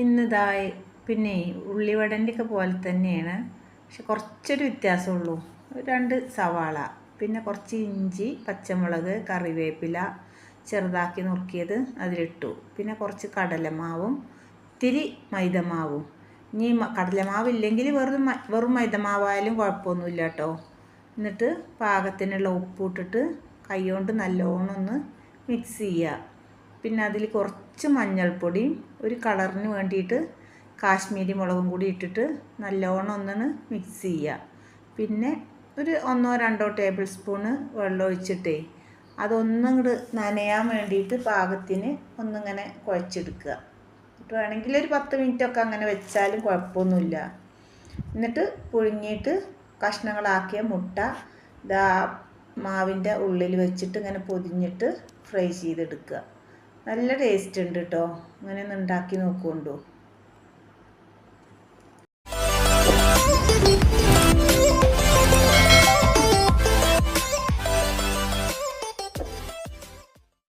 ഇന്നിതായി പിന്നെ ഉള്ളിവടന്റെ ഒക്കെ പോലെ തന്നെയാണ്. പക്ഷെ കുറച്ചൊരു വ്യത്യാസമുള്ളൂ. രണ്ട് സവാള പിന്നെ കുറച്ച് ഇഞ്ചി പച്ചമുളക് കറിവേപ്പില ചെറുതാക്കി നുറുക്കിയത് അതിലിട്ടു. പിന്നെ കുറച്ച് കടലമാവും ഇത്തിരി മൈദമാവും. ഇനി കടലമാവ് ഇല്ലെങ്കിൽ വെറും വെറും മൈദമാവായാലും കുഴപ്പമൊന്നുമില്ല കേട്ടോ. എന്നിട്ട് പാകത്തിനുള്ള ഉപ്പ് ഇട്ടിട്ട് കൈകൊണ്ട് നല്ലോണം ഒന്ന് മിക്സ് ചെയ്യുക. പിന്നെ അതിൽ കുറച്ച് മഞ്ഞൾപ്പൊടിയും ഒരു കളറിന് വേണ്ടിയിട്ട് കാശ്മീരി മുളകും കൂടി ഇട്ടിട്ട് നല്ലോണം ഒന്നൊന്ന് മിക്സ് ചെയ്യുക പിന്നെ ഒരു ഒന്നോ രണ്ടോ ടേബിൾ സ്പൂണ് വെള്ളം ഒഴിച്ചിട്ടേ അതൊന്നും ഇങ്ങോട്ട് നനയാൻ വേണ്ടിയിട്ട് പാകത്തിന് ഒന്നിങ്ങനെ കുഴച്ചെടുക്കുക. എന്നിട്ട് വേണമെങ്കിൽ ഒരു പത്ത് മിനിറ്റൊക്കെ അങ്ങനെ വെച്ചാലും കുഴപ്പമൊന്നുമില്ല. എന്നിട്ട് പുഴുങ്ങിയിട്ട് കഷ്ണങ്ങളാക്കിയ മുട്ട ഇതാ മാവിന്റെ ഉള്ളിൽ വെച്ചിട്ട് ഇങ്ങനെ പൊതിഞ്ഞിട്ട് ഫ്രൈ ചെയ്തെടുക്കുക. നല്ല ടേസ്റ്റ് ഉണ്ട് കേട്ടോ ഇങ്ങനെ ഒന്ന് ഉണ്ടാക്കി നോക്കുകൊണ്ടു